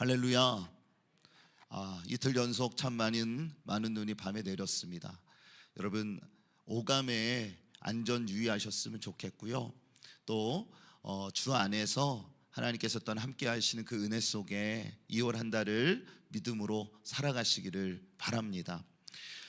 할렐루야. 아, 이틀 연속 참 많은 많은 눈이 밤에 내렸습니다. 여러분 오감에 안전 유의하셨으면 좋겠고요. 또 어, 주 안에서 하나님께서 또한 함께 하시는 그 은혜 속에 2월 한 달을 믿음으로 살아가시기를 바랍니다.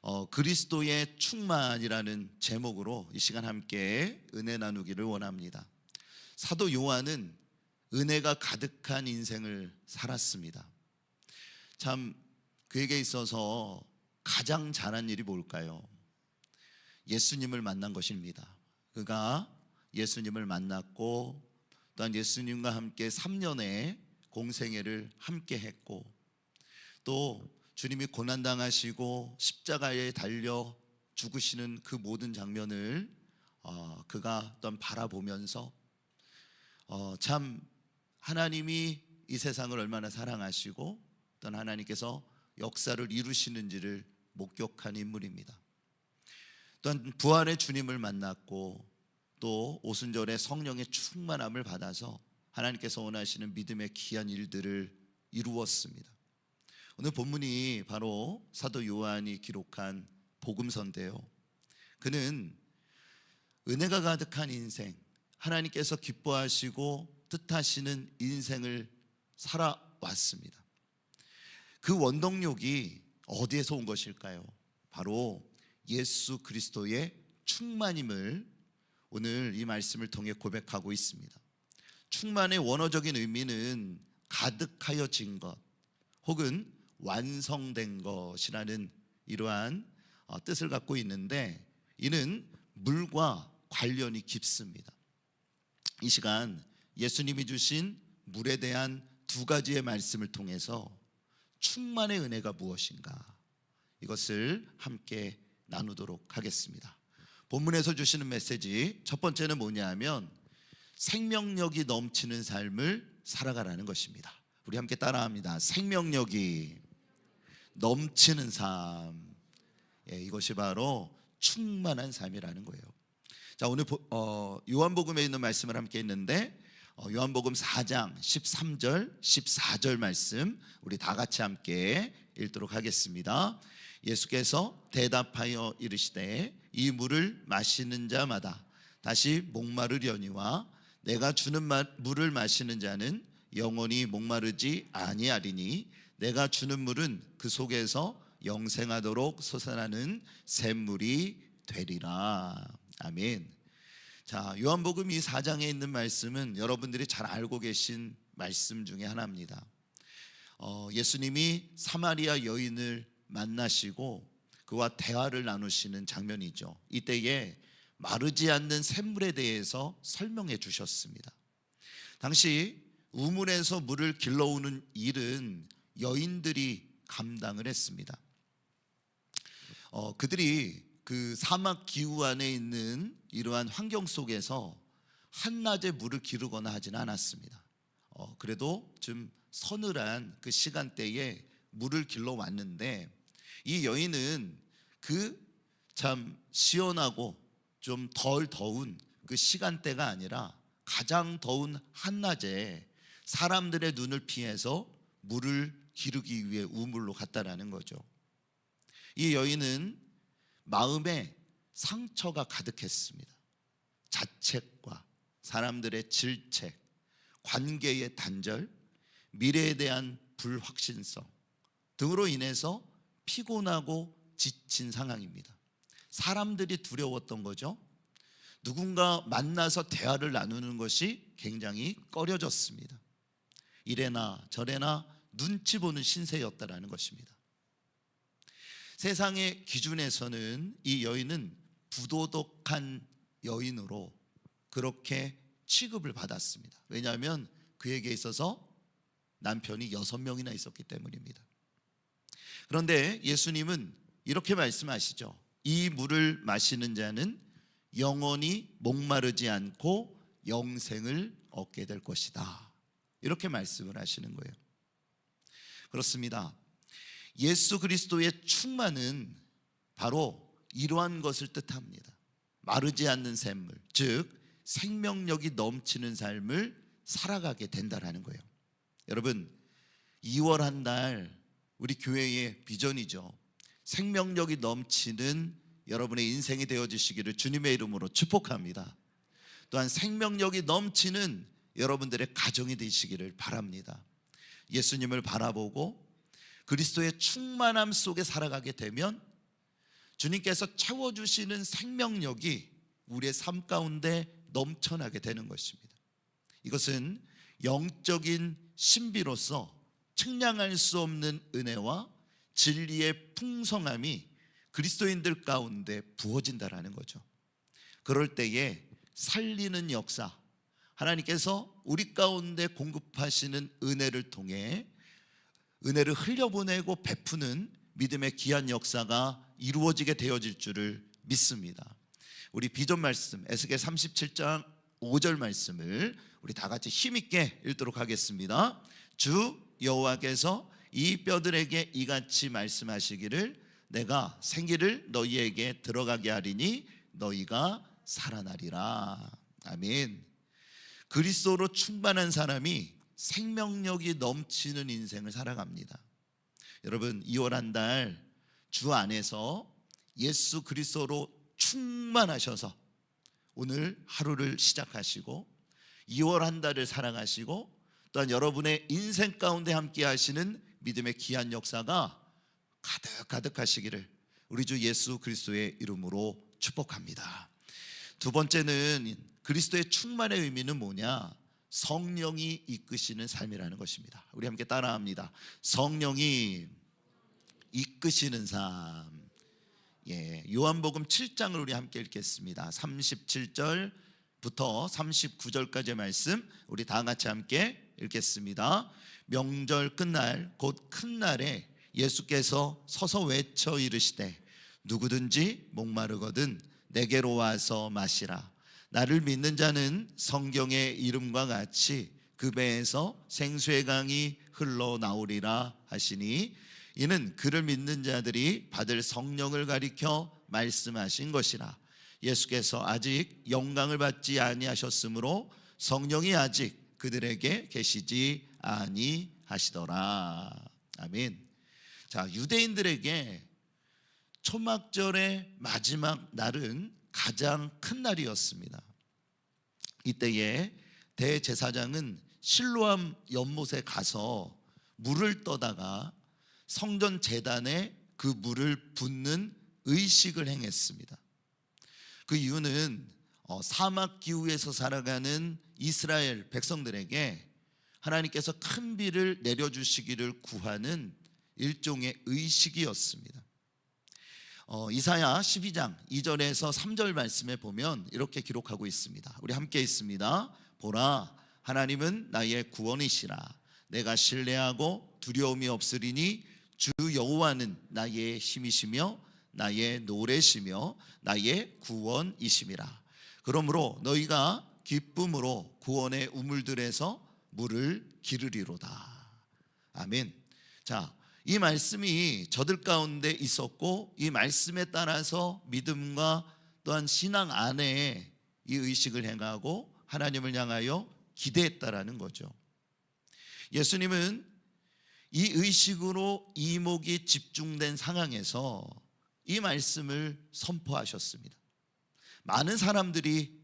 어, 그리스도의 충만이라는 제목으로 이 시간 함께 은혜 나누기를 원합니다. 사도 요한은 은혜가 가득한 인생을 살았습니다. 참 그에게 있어서 가장 잘한 일이 뭘까요? 예수님을 만난 것입니다. 그가 예수님을 만났고 또한 예수님과 함께 3년의 공생애를 함께 했고 또 주님이 고난 당하시고 십자가에 달려 죽으시는 그 모든 장면을 어, 그가 또한 바라보면서 어, 참 하나님이 이 세상을 얼마나 사랑하시고 또한 하나님께서 역사를 이루시는지를 목격한 인물입니다. 또한 부활의 주님을 만났고 또 오순절에 성령의 충만함을 받아서 하나님께서 원하시는 믿음의 귀한 일들을 이루었습니다. 오늘 본문이 바로 사도 요한이 기록한 복음서인데요. 그는 은혜가 가득한 인생, 하나님께서 기뻐하시고 뜻하시는 인생을 살아왔습니다. 그 원동력이 어디에서 온 것일까요? 바로 예수 그리스도의 충만임을 오늘 이 말씀을 통해 고백하고 있습니다. 충만의 원어적인 의미는 가득하여진 것 혹은 완성된 것이라는 이러한 어, 뜻을 갖고 있는데 이는 물과 관련이 깊습니다. 이 시간 예수님이 주신 물에 대한 두 가지의 말씀을 통해서 충만의 은혜가 무엇인가 이것을 함께 나누도록 하겠습니다. 본문에서 주시는 메시지 첫 번째는 뭐냐면 생명력이 넘치는 삶을 살아가라는 것입니다. 우리 함께 따라합니다. 생명력이 넘치는 삶. 예, 이것이 바로 충만한 삶이라는 거예요. 자, 오늘 보- 어, 요한복음에 있는 말씀을 함께 했는데 어, 요한복음 4장 13절, 14절 말씀 우리 다 같이 함께 읽도록 하겠습니다. 예수께서 대답하여 이르시되 이 물을 마시는 자마다 다시 목마르려니와 내가 주는 마- 물을 마시는 자는 영원히 목마르지 아니하리니 내가 주는 물은 그 속에서 영생하도록 솟아나는 샘물이 되리라. 아멘. 자, 요한복음 이 4장에 있는 말씀은 여러분들이 잘 알고 계신 말씀 중에 하나입니다. 어, 예수님이 사마리아 여인을 만나시고 그와 대화를 나누시는 장면이죠. 이때에 마르지 않는 샘물에 대해서 설명해 주셨습니다. 당시 우물에서 물을 길러오는 일은 여인들이 감당을 했습니다. 어, 그들이 그 사막 기후 안에 있는 이러한 환경 속에서 한낮에 물을 기르거나 하지는 않았습니다. 어, 그래도 좀 서늘한 그 시간대에 물을 길러 왔는데 이 여인은 그 참 시원하고 좀 덜 더운 그 시간대가 아니라 가장 더운 한낮에 사람들의 눈을 피해서 물을 기르기 위해 우물로 갔다라는 거죠. 이 여인은 마음에 상처가 가득했습니다. 자책과 사람들의 질책, 관계의 단절, 미래에 대한 불확신성 등으로 인해서 피곤하고 지친 상황입니다. 사람들이 두려웠던 거죠. 누군가 만나서 대화를 나누는 것이 굉장히 꺼려졌습니다. 이래나 저래나 눈치 보는 신세였다라는 것입니다. 세상의 기준에서는 이 여인은 부도덕한 여인으로 그렇게 취급을 받았습니다. 왜냐하면 그에게 있어서 남편이 여섯 명이나 있었기 때문입니다. 그런데 예수님은 이렇게 말씀하시죠. 이 물을 마시는 자는 영원히 목마르지 않고 영생을 얻게 될 것이다. 이렇게 말씀을 하시는 거예요. 그렇습니다. 예수 그리스도의 충만은 바로 이러한 것을 뜻합니다. 마르지 않는 샘물, 즉 생명력이 넘치는 삶을 살아가게 된다라는 거예요. 여러분, 2월 한 달 우리 교회의 비전이죠. 생명력이 넘치는 여러분의 인생이 되어 주시기를 주님의 이름으로 축복합니다. 또한 생명력이 넘치는 여러분들의 가정이 되시기를 바랍니다. 예수님을 바라보고 그리스도의 충만함 속에 살아가게 되면 주님께서 채워주시는 생명력이 우리의 삶 가운데 넘쳐나게 되는 것입니다. 이것은 영적인 신비로서 측량할 수 없는 은혜와 진리의 풍성함이 그리스도인들 가운데 부어진다라는 거죠. 그럴 때에 살리는 역사, 하나님께서 우리 가운데 공급하시는 은혜를 통해 은혜를 흘려보내고 베푸는 믿음의 귀한 역사가 이루어지게 되어질 줄을 믿습니다. 우리 비전 말씀 에스겔 37장 5절 말씀을 우리 다 같이 힘 있게 읽도록 하겠습니다. 주 여호와께서 이 뼈들에게 이같이 말씀하시기를 내가 생기를 너희에게 들어가게 하리니 너희가 살아나리라. 아멘. 그리스도로 충만한 사람이 생명력이 넘치는 인생을 살아갑니다. 여러분 2월 한 달 주 안에서 예수 그리스도로 충만하셔서 오늘 하루를 시작하시고 2월 한 달을 살아가시고 또한 여러분의 인생 가운데 함께 하시는 믿음의 귀한 역사가 가득 가득하시기를 우리 주 예수 그리스도의 이름으로 축복합니다. 두 번째는 그리스도의 충만의 의미는 뭐냐? 성령이 이끄시는 삶이라는 것입니다. 우리 함께 따라합니다. 성령이 이끄시는 삶. 예, 요한복음 7장을 우리 함께 읽겠습니다. 37절부터 39절까지의 말씀 우리 다 같이 함께 읽겠습니다. 명절 끝날 곧 큰 날에 예수께서 서서 외쳐 이르시되 누구든지 목마르거든 내게로 와서 마시라. 나를 믿는 자는 성경의 이름과 같이 그 배에서 생수의 강이 흘러나오리라 하시니 이는 그를 믿는 자들이 받을 성령을 가리켜 말씀하신 것이라. 예수께서 아직 영광을 받지 아니하셨으므로 성령이 아직 그들에게 계시지 아니하시더라. 아멘. 자 유대인들에게 초막절의 마지막 날은 가장 큰 날이었습니다. 이때에 대제사장은 실로암 연못에 가서 물을 떠다가 성전 재단에 그 물을 붓는 의식을 행했습니다. 그 이유는 어, 사막 기후에서 살아가는 이스라엘 백성들에게 하나님께서 큰 비를 내려주시기를 구하는 일종의 의식이었습니다. 어, 이사야 12장 2절에서 3절 말씀에 보면 이렇게 기록하고 있습니다. 우리 함께 있습니다. 보라 하나님은 나의 구원이시라 내가 신뢰하고 두려움이 없으리니 주 여호와는 나의 힘이시며 나의 노래시며 나의 구원이심이라. 그러므로 너희가 기쁨으로 구원의 우물들에서 물을 기르리로다. 아멘. 자, 이 말씀이 저들 가운데 있었고 이 말씀에 따라서 믿음과 또한 신앙 안에 이 의식을 행하고 하나님을 향하여 기대했다라는 거죠. 예수님은 이 의식으로 이목이 집중된 상황에서 이 말씀을 선포하셨습니다. 많은 사람들이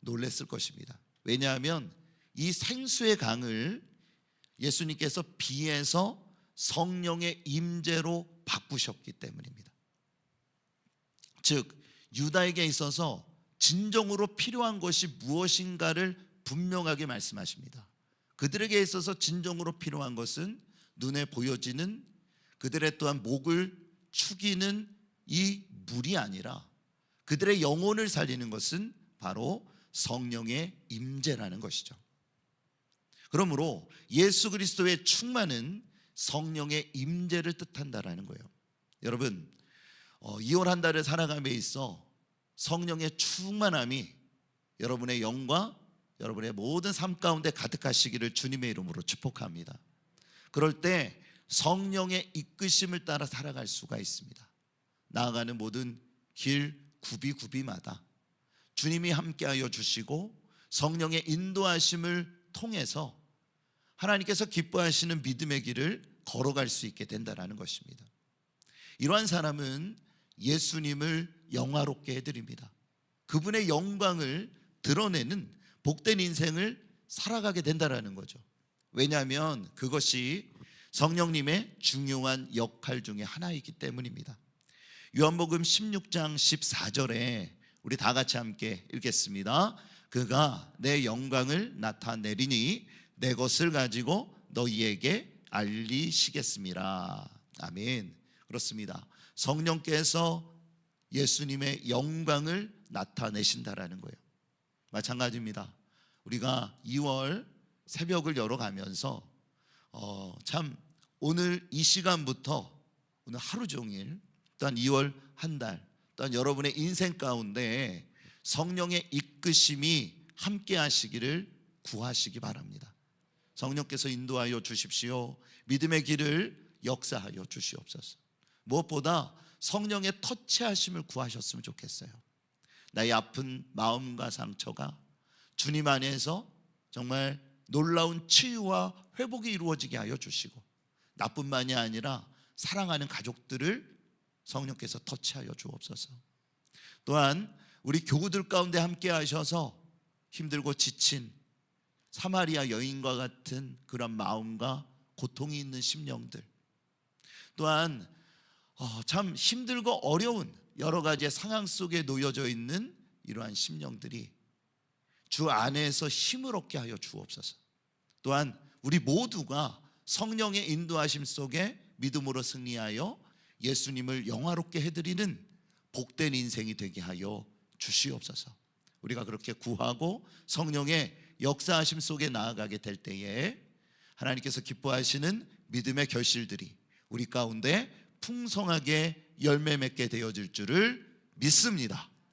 놀랬을 것입니다. 왜냐하면 이 생수의 강을 예수님께서 비에서 성령의 임재로 바꾸셨기 때문입니다. 즉 유다에게 있어서 진정으로 필요한 것이 무엇인가를 분명하게 말씀하십니다. 그들에게 있어서 진정으로 필요한 것은 눈에 보여지는 그들의 또한 목을 축이는 이 물이 아니라 그들의 영혼을 살리는 것은 바로 성령의 임재라는 것이죠. 그러므로 예수 그리스도의 충만은 성령의 임재를 뜻한다라는 거예요. 여러분, 어, 2월 한 달을 살아감에 있어 성령의 충만함이 여러분의 영과 여러분의 모든 삶 가운데 가득하시기를 주님의 이름으로 축복합니다. 그럴 때 성령의 이끄심을 따라 살아갈 수가 있습니다. 나아가는 모든 길 구비구비마다 주님이 함께하여 주시고 성령의 인도하심을 통해서 하나님께서 기뻐하시는 믿음의 길을 걸어갈 수 있게 된다라는 것입니다. 이러한 사람은 예수님을 영화롭게 해드립니다. 그분의 영광을 드러내는 복된 인생을 살아가게 된다라는 거죠. 왜냐하면 그것이 성령님의 중요한 역할 중에 하나이기 때문입니다. 요한복음 16장 14절에 우리 다 같이 함께 읽겠습니다. 그가 내 영광을 나타내리니 내 것을 가지고 너희에게 알리시겠습니다. 아멘. 그렇습니다. 성령께서 예수님의 영광을 나타내신다라는 거예요. 마찬가지입니다. 우리가 2월 새벽을 열어가면서 어, 참 오늘 이 시간부터 오늘 하루 종일 또한 2월 한 달, 또한 여러분의 인생 가운데 성령의 이끄심이 함께 하시기를 구하시기 바랍니다. 성령께서 인도하여 주십시오. 믿음의 길을 역사하여 주시옵소서. 무엇보다 성령의 터치하심을 구하셨으면 좋겠어요. 나의 아픈 마음과 상처가 주님 안에서 정말 놀라운 치유와 회복이 이루어지게 하여 주시고 나뿐만이 아니라 사랑하는 가족들을 성령께서 터치하여 주옵소서. 또한 우리 교우들 가운데 함께 하셔서 힘들고 지친 사마리아 여인과 같은 그런 마음과 고통이 있는 심령들 또한 어, 참 힘들고 어려운 여러 가지의 상황 속에 놓여져 있는 이러한 심령들이 주 안에서 힘을 얻게 하여 주옵소서. 또한 우리 모두가 성령의 인도하심 속에 믿음으로 승리하여 예수님을 영화롭게 해드리는 복된 인생이 되게 하여 주시옵소서. 우리가 그렇게 구하고 성령의 역사하심 속에 나아가게 될 때에 하나님께서 기뻐하시는 믿음의 결실들이 우리 가운데 풍성하게 열매 맺게 되어질 줄을 믿습니다.